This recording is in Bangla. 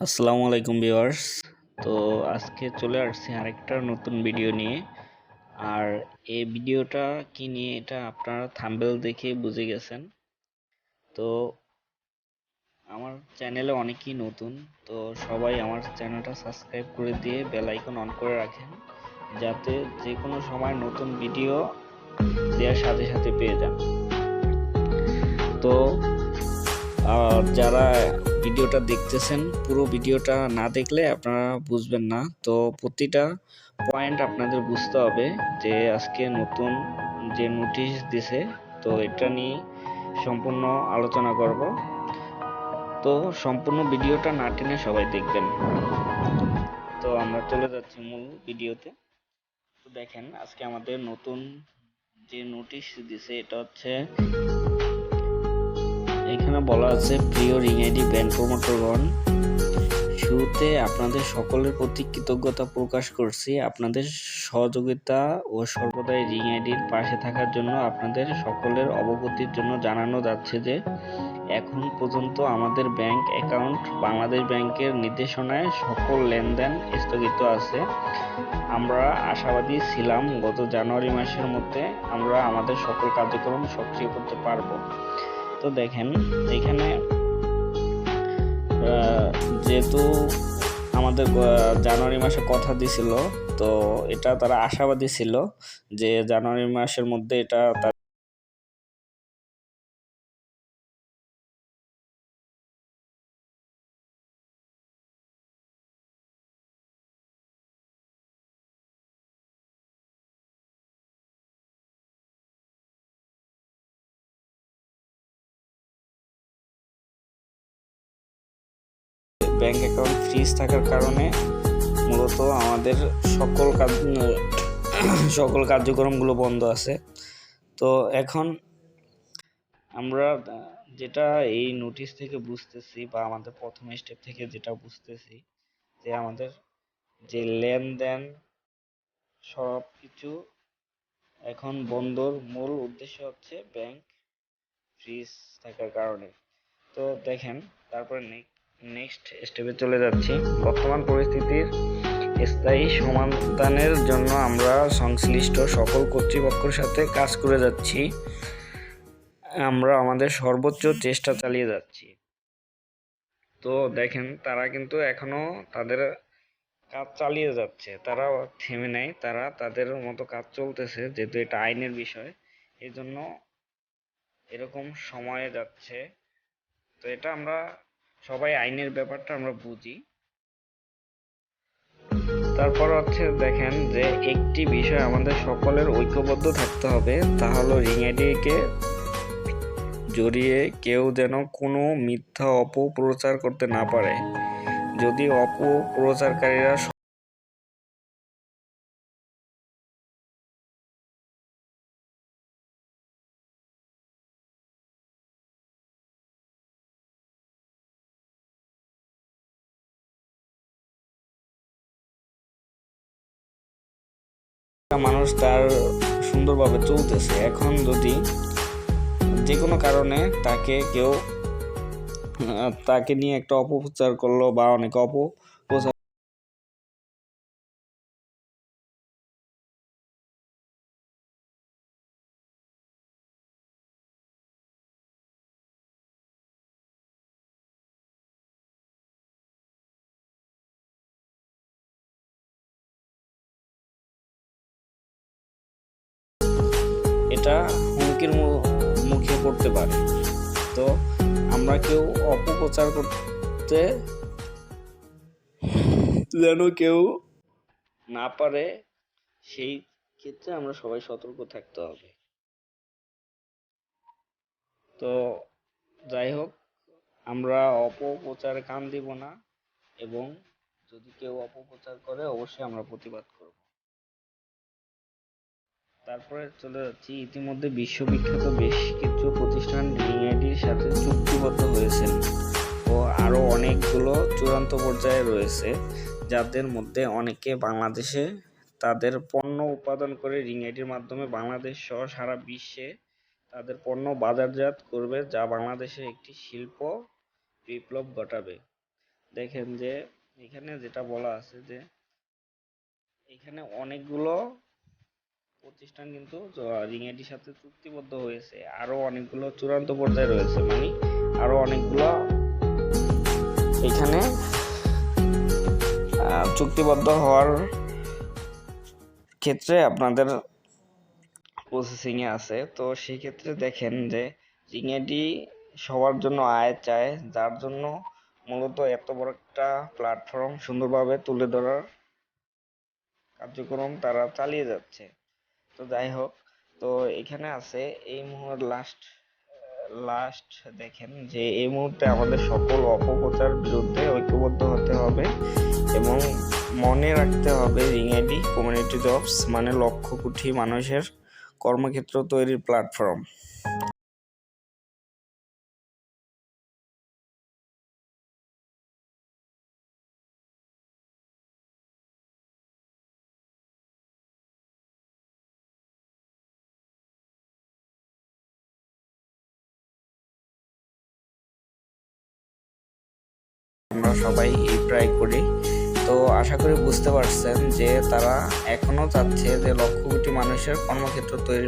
আসসালামু আলাইকুম ভিউয়ার্স। তো আজকে চলে আসছি আরেকটা নতুন ভিডিও নিয়ে। আর এই ভিডিওটা কি নিয়ে, এটা আপনারা থাম্বেল দেখে বুঝে গেছেন। তো আমার চ্যানেলে অনেকেই নতুন, তো সবাই আমার চ্যানেলটা সাবস্ক্রাইব করে দিয়ে বেল আইকন অন করে রাখেন। যাতে যে কোনো সময় নতুন ভিডিও দেওয়ার সাথে সাথে পেয়ে যান। তো আর যারা ভিডিওটা দেখতেছেন, পুরো ভিডিওটা না দেখলে আপনারা বুঝবেন না। তো প্রতিটা পয়েন্ট আপনাদের বুঝতে হবে যে আজকে নতুন যে নোটিশ দিছে, তো এটা নিয়ে সম্পূর্ণ আলোচনা করব। তো সম্পূর্ণ ভিডিওটা না টেনে সবাই দেখবেন। তো আমরা চলে যাচ্ছি মূল ভিডিওতে। তো দেখেন, আজকে আমাদের নতুন যে নোটিশ দিছে, এটা হচ্ছে এখানে বলা আছে, প্রিয় রিং আইডি ব্যান্ড প্রমোটরগণ, শুরুতে আপনাদের সকলের প্রতি কৃতজ্ঞতা প্রকাশ করছি। আপনাদের সহযোগিতা ও সর্বদাই রিং আইডির পাশে থাকার জন্য আপনাদের সকলের অবগতির জন্য জানানো যাচ্ছে যে, এখন পর্যন্ত আমাদের ব্যাংক অ্যাকাউন্ট বাংলাদেশ ব্যাংকের নির্দেশনায় সকল লেনদেন স্থগিত আছে। আমরা আশাবাদী ছিলাম গত জানুয়ারি মাসের মধ্যে আমরা আমাদের সকল কার্যক্রম সক্রিয় করতে পারব। তো দেখেন, এখানে যেহেতু আমাদের জানুয়ারি মাসে কথা দিছিল, তো এটা তারা আশাবাদী ছিল যে জানুয়ারি মাসের মধ্যে এটা ব্যাংক অ্যাকাউন্ট ফ্রিজ থাকার কারণে মূলত আমাদের সকল কাজ সকল কার্যক্রমগুলো বন্ধ আছে। তো এখন আমরা যেটা এই নোটিশ থেকে বুঝতেছি বা আমাদের প্রথম স্টেপ থেকে যেটা বুঝতেছি যে আমাদের যে লেনদেন সব কিছু এখন বন্ধর মূল উদ্দেশ্য হচ্ছে ব্যাংক ফ্রিজ থাকার কারণে। তো দেখেন, তারপরে নেক্সট স্টেপে চলে যাচ্ছি। বর্তমান পরিস্থিতির স্থায়ী সমাধানের জন্য আমরা সংশ্লিষ্ট সকল কর্তৃপক্ষের সাথে কাজ করে যাচ্ছি। আমরা আমাদের সর্বোচ্চ চেষ্টা চালিয়ে যাচ্ছি। তো দেখেন, তারা কিন্তু এখনও তাদের কাজ চালিয়ে যাচ্ছে। তারা থেমে নেয় তারা তাদের মতো কাজ চলতেছে, যেহেতু এটা আইনের বিষয়। এই জন্য এরকম সময়ে যাচ্ছে। তো এটা আমরা সবাই আইনের ব্যাপারটা আমরা বুঝি। তারপর হচ্ছে দেখেন যে একটি বিষয় আমাদের সকলের ঐক্যবদ্ধ থাকতে হবে, তা হলো রিং জড়িয়ে কেউ যেন কোনো মিথ্যা অপপ্রচার করতে না পারে। যদি অপপ্রচারকারীরা মানুষ তার সুন্দরভাবে চলতেছে। এখন যদি যে কোনো কারণে তাকে কেউ তাকে নিয়ে একটা অপপ্রচার করল বা অনেক অপপ্রচার এটা হুমকির মুখে পড়তে পারে। তো আমরা কেউ অপপ্রচার করতে যেন কেউ না পারে, সেই ক্ষেত্রে আমরা সবাই সতর্ক থাকতে হবে। তো যাই হোক, আমরা অপপ্রচার কান দিব না এবং যদি কেউ অপপ্রচার করে, অবশ্যই আমরা প্রতিবাদ করব। তারপরে চলে যাচ্ছি। ইতিমধ্যে বিশ্ববিখ্যাত বেশ কিছু প্রতিষ্ঠান রিংআইডির সাথে চুক্তিবদ্ধ হয়েছেন ও আরও অনেকগুলো চূড়ান্ত পর্যায়ে রয়েছে, যাদের মধ্যে অনেকে বাংলাদেশে তাদের পণ্য উৎপাদন করে রিংআইডির মাধ্যমে বাংলাদেশ সহ সারা বিশ্বে তাদের পণ্য বাজারজাত করবে, যা বাংলাদেশের একটি শিল্প বিপ্লব ঘটাবে। দেখেন যে এখানে যেটা বলা আছে যে এখানে অনেকগুলো প্রতিষ্ঠান কিন্তু রিঙেটির সাথে চুক্তিবদ্ধ হয়েছে। আরও অনেকগুলো চূড়ান্ত পর্যায়ে রয়েছে মানে আরও অনেকগুলো এখানে চুক্তিবদ্ধ হওয়ার ক্ষেত্রে আপনাদের প্রসেসিং এ আছে। তো সেই ক্ষেত্রে দেখেন যে রিঙেটি সবার জন্য আয় চায়, যার জন্য মূলত এত বড় একটা প্ল্যাটফর্ম সুন্দরভাবে তুলে ধরার কার্যক্রম তারা চালিয়ে যাচ্ছে। তো যাই হোক, তো এখানে আছে এই মুহূর্ত লাস্ট লাস্ট দেখেন যে এই মুহূর্তে আমাদের সকল অপপ্রচার বিরুদ্ধে ঐক্যবদ্ধ হতে হবে এবং মনে রাখতে হবে রিংএডি কমিউনিটি জবস মানে লক্ষ কোটি মানুষের কর্মক্ষেত্র তৈরির প্ল্যাটফর্ম আমরা সবাই এই ট্রাই করি। তো আশা করি বুঝতে পারছেন যে তারা এখনও চাচ্ছে যে লক্ষ কোটি মানুষের কর্মক্ষেত্র তৈরি